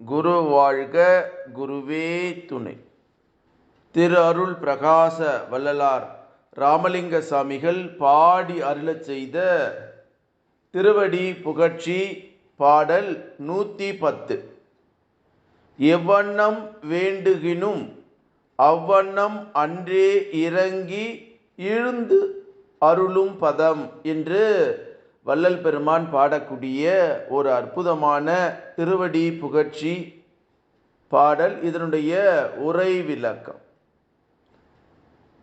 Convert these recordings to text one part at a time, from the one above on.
குரு வாழ்க குருவே துணை. திரு அருள் பிரகாச வள்ளலார் ராமலிங்க சாமிகள் பாடி அருளச் செய்த திருவடி புகழ்ச்சி பாடல் நூற்றி பத்து. எவ்வண்ணம் வேண்டுகினும் அவ்வண்ணம் அன்றே இறங்கி இழுந்து அருளும் பதம் என்று வள்ளல் பெருமான் பாடக்கூடிய ஒரு அற்புதமான திருவடி புகழ்ச்சி பாடல் இதனுடைய உரை விளக்கம்.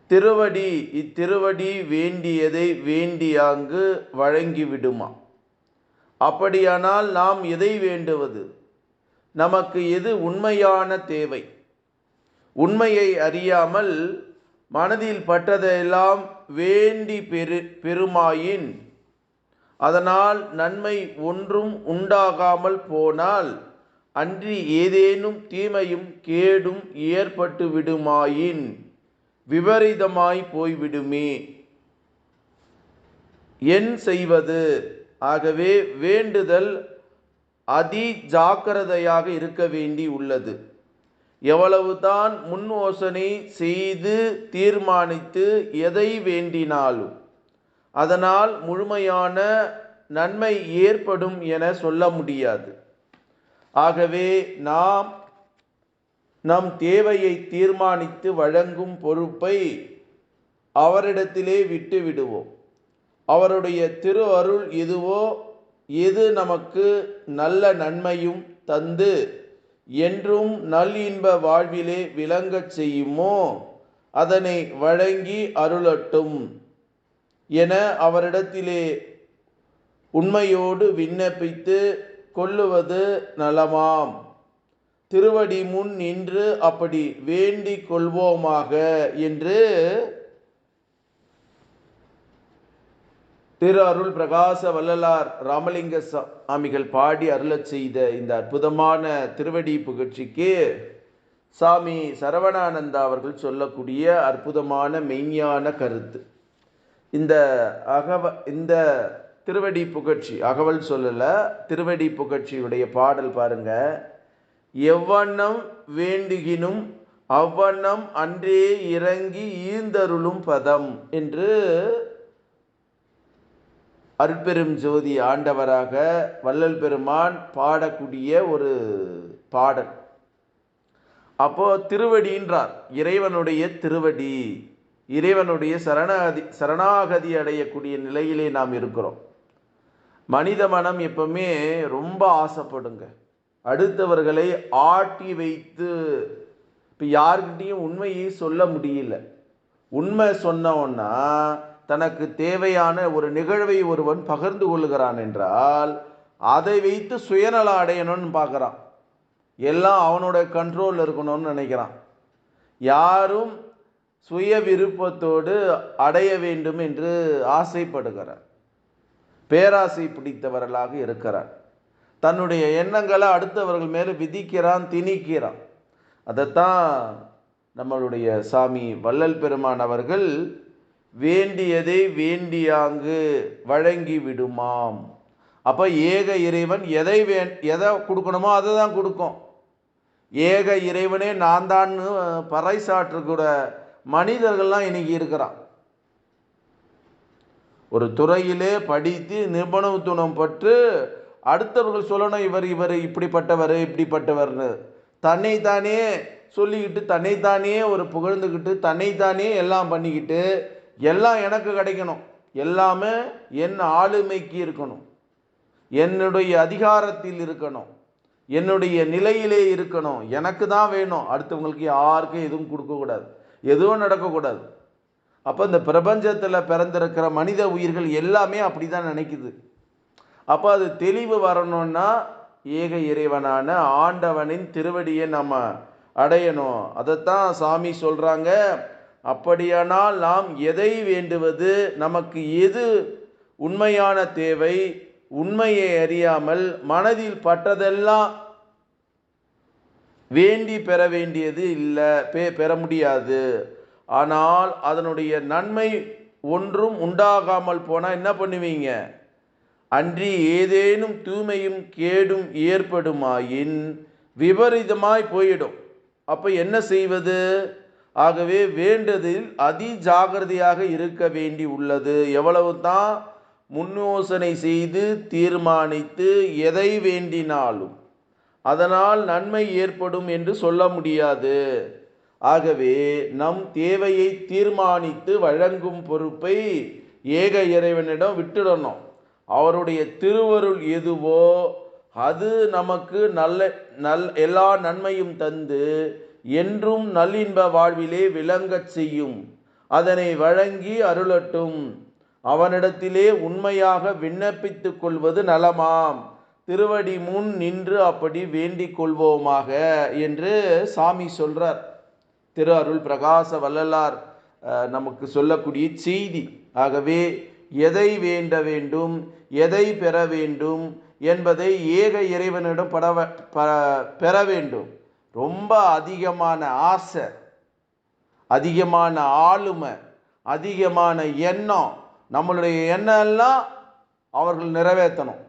திருவடி இத்திருவடி வேண்டியதை வேண்டியாங்கு வழங்கிவிடுமா அப்படியானால் நாம் எதை வேண்டுவது? நமக்கு எது உண்மையான தேவை? உண்மையை அறியாமல் மனதில் பட்டதையெல்லாம் வேண்டி பெரு பெருமாயின் அதனால் நன்மை ஒன்றும் உண்டாகாமல் போனால் அன்றி ஏதேனும் தீமையும் கேடும் ஏற்பட்டு விடுமாயின். விபரீதமாய் போய்விடுமே. என் செய்வது. ஆகவே வேண்டுதல் அதி ஜாக்கிரதையாக இருக்க வேண்டி உள்ளது. எவ்வளவுதான் முன் யோசனை செய்து தீர்மானித்து எதை வேண்டினாலும் அதனால் முழுமையான நன்மை ஏற்படும் என சொல்ல முடியாது. ஆகவே நாம் நம் தேவையை தீர்மானித்து வழங்கும் பொறுப்பை அவரிடத்திலே விட்டு விடுவோம். அவருடைய திரு அருள் எதுவோ எது நமக்கு நல்ல நன்மையும் தந்து என்றும் நல் இன்ப வாழ்விலே விளங்கச் செய்யுமோ அதனை வழங்கி அருளட்டும். என அவரிடத்திலே உண்மையோடு விண்ணப்பித்து கொள்ளுவது நலமாம். திருவடி முன் நின்று அப்படி வேண்டிக் கொள்வோமாக என்று திரு அருள் பிரகாச வள்ளலார் ராமலிங்க சாமிகள் பாடி அருளச் செய்த இந்த அற்புதமான திருவடி புகழ்ச்சிக்கு சாமி சரவணானந்தா அவர்கள் சொல்லக்கூடிய அற்புதமான மெய்ஞான கருத்து. இந்த அகவ இந்த திருவடி புகழ்ச்சி அகவல் சொல்லல திருவடி புகழ்ச்சியுடைய பாடல் பாருங்க. எவ்வண்ணம் வேண்டுகினும் அவ்வண்ணம் அன்றே இறங்கி ஈந்தருளும் பதம் என்று அற்பெரும் ஜோதி ஆண்டவராக வள்ளல் பெருமான் பாடக்கூடிய ஒரு பாடல். அப்போ திருவடின்றார் இறைவனுடைய திருவடி. இறைவனுடைய சரணாகதி சரணாகதி அடையக்கூடிய நிலையிலே நாம் இருக்கிறோம். மனித மனம் எப்பவுமே ரொம்ப ஆசைப்படுங்க. அடுத்தவர்களை ஆட்டி வைத்து இப்போ யார்கிட்டையும் உண்மையை சொல்ல முடியல. உண்மை சொன்னோன்னா தனக்கு தேவையான ஒரு நிகழ்வை ஒருவன் பகிர்ந்து கொள்கிறான் என்றால் அதை வைத்து சுயநலம் அடையணும்னு பார்க்குறான். எல்லாம் அவனோட கண்ட்ரோலில் இருக்கணும்னு நினைக்கிறான். யாரும் சுய விருப்பத்தோடு அடைய வேண்டும் என்று ஆசைப்படுகிறார். பேராசை பிடித்தவர்களாக இருக்கிறார். தன்னுடைய எண்ணங்களை அடுத்தவர்கள் மேலே விதிக்கிறான் திணிக்கிறான். அதைத்தான் நம்மளுடைய சாமி வள்ளல் பெருமான் அவர்கள் வேண்டியதை வேண்டியாங்கு வழங்கி விடுமாம் அப்போ ஏக இறைவன் எதை வே எதை கொடுக்கணுமோ அதை தான் கொடுக்கும். ஏக இறைவனே நான் தான் பறைசாற்றுக்கூட மனிதர்கள்லாம் இன்னைக்கு இருக்கிறான். ஒரு துறையிலே படித்து நிபுணத்துவம் பற்று அடுத்தவர்கள் சொல்லணும் இவர் இவர் இப்படிப்பட்டவர் இப்படிப்பட்டவர்னு. தன்னைத்தானே சொல்லிக்கிட்டு தன்னைத்தானே ஒரு புகழ்ந்துக்கிட்டு தன்னைத்தானே எல்லாம் பண்ணிக்கிட்டு எல்லாம் எனக்கு கிடைக்கணும். எல்லாமே என் ஆளுமைக்கு இருக்கணும். என்னுடைய அதிகாரத்தில் இருக்கணும். என்னுடைய நிலையிலே இருக்கணும். எனக்கு தான் வேணும். அடுத்தவங்களுக்கு யாருக்கும் எதுவும் கொடுக்கக்கூடாது. எதுவும் நடக்கக்கூடாது. அப்போ இந்த பிரபஞ்சத்தில் பிறந்திருக்கிற மனித உயிர்கள் எல்லாமே அப்படி தான் நினைக்குது. அப்போ அது தெளிவு வரணும்னா ஏக இறைவனான ஆண்டவனின் திருவடியை நம்ம அடையணும். அதைத்தான் சாமி சொல்கிறாங்க அப்படியானால் நாம் எதை வேண்டுவது? நமக்கு எது உண்மையான தேவை? உண்மையை அறியாமல் மனதில் பட்டதெல்லாம் வேண்டி பெற வேண்டியது இல்லை பே பெற முடியாது. ஆனால் அதனுடைய நன்மை ஒன்றும் உண்டாகாமல் போனால் என்ன பண்ணுவீங்க? அன்றி ஏதேனும் தூய்மையும் கேடும் ஏற்படுமாயின் விபரீதமாய் போயிடும். அப்போ என்ன செய்வது? ஆகவே வேண்டதில் அதி ஜாகிரதையாக இருக்க வேண்டி உள்ளது. எவ்வளவு தான் முன்னோசனை செய்து தீர்மானித்து எதை வேண்டினாலும் அதனால் நன்மை ஏற்படும் என்று சொல்ல முடியாது. ஆகவே நம் தேவையை தீர்மானித்து வழங்கும் பொறுப்பை ஏக இறைவனிடம் விட்டுடணும். அவருடைய திருவருள் எதுவோ அது நமக்கு நல்ல நல் எல்லா நன்மையும் தந்து என்றும் நல்லின்ப வாழ்விலே விளங்கச் செய்யும். அதனை வழங்கி அருளட்டும். அவனிடத்திலே உண்மையாக விண்ணப்பித்துக் கொள்வது நலமாம். திருவடி முன் நின்று அப்படி வேண்டிக் கொள்வோமாக என்று சாமி சொல்றார். திரு அருள் பிரகாச வள்ளலார் நமக்கு சொல்லக்கூடிய செய்தி. ஆகவே எதை வேண்ட வேண்டும் எதை பெற வேண்டும் என்பதை ஏக இறைவனிடம் படவ ப- பெற வேண்டும். ரொம்ப அதிகமான ஆசை அதிகமான ஆளுமை அதிகமான எண்ணம் நம்மளுடைய எண்ணம் எல்லாம் அவர்கள் நிறைவேற்றணும்.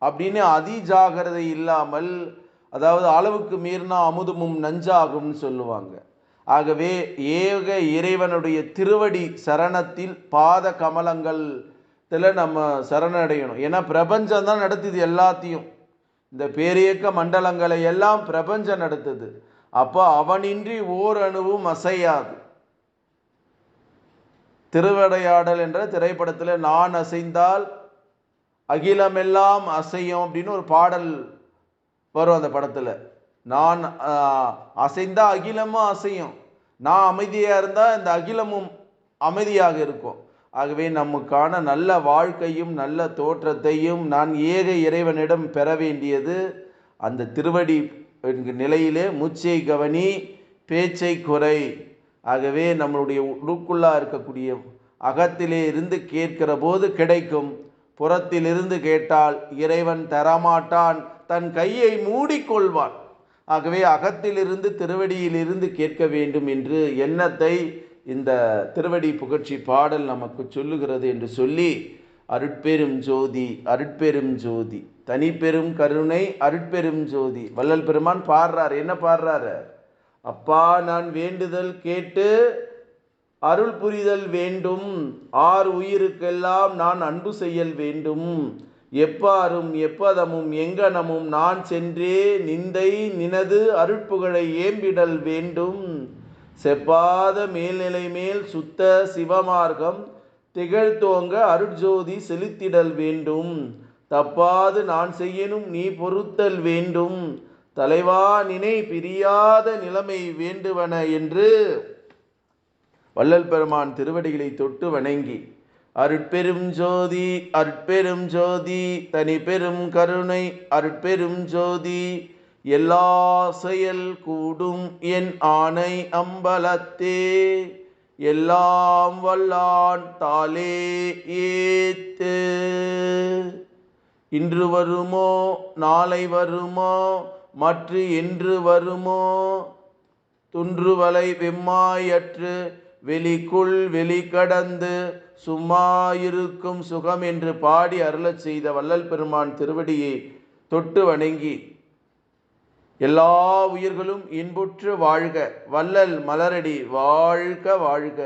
அப்படின்னு அதிஜாகிரதை இல்லாமல் அதாவது அளவுக்கு மீறினா அமுதமும் நஞ்சாகும்னு சொல்லுவாங்க. ஆகவே ஏக இறைவனுடைய திருவடி சரணத்தில் பாத கமலங்கள்ல நம்ம சரணடையணும். ஏன்னா பிரபஞ்சம் தான் நடத்துது எல்லாத்தையும். இந்த பேரியக்க மண்டலங்களை எல்லாம் பிரபஞ்சம் நடத்துது. அப்போ அவனின்றி ஓர் அணுவும் அசையாது. திருவடையாடல் என்ற திரைப்படத்தில் நான் அசைந்தால் அகிலமெல்லாம் அசையும் அப்படின்னு ஒரு பாடல் வரும் அந்த படத்தில். நான் அசைந்தால் அசைந்தா அகிலமும் அசையும். நான் அமைதியாக இருந்தால் இந்த அகிலமும் அமைதியாக இருக்கும். ஆகவே நமக்கான நல்ல வாழ்க்கையும் நல்ல தோற்றத்தையும் நான் ஏக இறைவனிடம் பெற வேண்டியது அந்த திருவடி என்கிற நிலையிலே மூச்சை கவனி பேச்சை குறை. ஆகவே நம்மளுடைய உள்ளுக்குள்ளா இருக்கக்கூடிய அகத்திலே இருந்து கேட்கிற போது கிடைக்கும் புறத்திலிருந்து கேட்டால் இறைவன் தரமாட்டான் தன் கையை மூடிக்கொள்வான். ஆகவே அகத்திலிருந்து திருவடியிலிருந்து கேட்க வேண்டும் என்று எண்ணத்தை இந்த திருவடி புகழ்ச்சி பாடல் நமக்கு சொல்லுகிறது என்று சொல்லி அருட்பெரும் ஜோதி அருட்பெரும் ஜோதி தனிப்பெரும் கருணை அருட்பெரும் ஜோதி. வள்ளல் பெருமான் பாடுறார். என்ன பாடுறாரு? அப்பா நான் வேண்டுதல் கேட்டு அருள் புரிதல் வேண்டும். ஆறு உயிருக்கெல்லாம் நான் அன்பு செய்யல் வேண்டும். எப்பாரும் எப்பதமும் எங்கனமும் நான் சென்றே நிந்தை நினது அருட்புகழை ஏம்பிடல் வேண்டும். செப்பாத மேல்நிலை மேல் சுத்த சிவமார்க்கம் திகழ்த்தோங்க அருட்ஜோதி செலுத்திடல் வேண்டும். தப்பாது நான் செய்யணும் நீ பொறுத்தல் வேண்டும். தலைவா நினை பிரியாத நிலைமை வேண்டுவன என்று வள்ளல் பெருமான் திருவடிகளை தொட்டு வணங்கி அருட்பெரும் ஜோதி அருட்பெரும் ஜோதி தனி பெரும் கருணை அருட்பெரும் ஜோதி எல்லா செயல் கூடும் என் ஆணை அம்பலத்தே எல்லாம் வல்லான் தாலே ஏத்து. இன்று வருமோ நாளை வருமோ மற்ற என்று வருமோ துன்றுவலை வெம்மாயற்று வெளிக்குள் வெளிக்கடந்து சும்மா இருக்கும் சுகம் என்று பாடி அருளச் செய்த வள்ளல் பெருமான் திருவடியை தொட்டு வணங்கி எல்லா உயிர்களும் இன்புற்று வாழ்க. வள்ளல் மலரடி வாழ்க வாழ்க.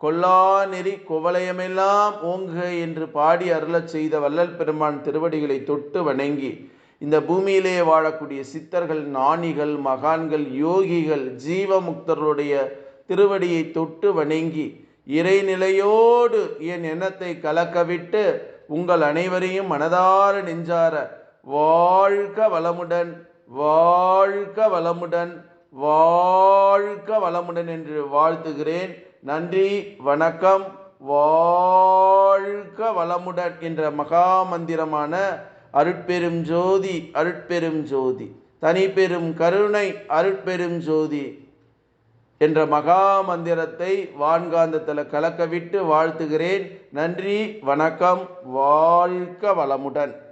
கொல்லா நெறி குவலயமெல்லாம் ஓங்குக என்று பாடி அருளச் செய்த வள்ளல் பெருமான் திருவடிகளை தொட்டு வணங்கி இந்த பூமியிலே வாழக்கூடிய சித்தர்கள் ஞானிகள் மகான்கள் யோகிகள் ஜீவமுக்தர்களுடைய திருவடியை தொட்டு வணங்கி இறைநிலையோடு என் எண்ணத்தை கலக்கவிட்டு உங்கள் அனைவரையும் மனதார நெஞ்சார வாழ்க வளமுடன் வாழ்க வளமுடன் வாழ்க வளமுடன் என்று வாழ்த்துகிறேன். நன்றி வணக்கம். வாழ்க வளமுடன் என்ற மகா மந்திரமான அருட்பெரும் ஜோதி அருட்பெரும் ஜோதி. தனிப்பெரும் கருணை அருட்பெரும் ஜோதி. என்ற மகா மந்திரத்தை வான்காந்தத்தில் கலக்க விட்டு வாழ்த்துகிறேன். நன்றி வணக்கம் வாழ்க வளமுடன்.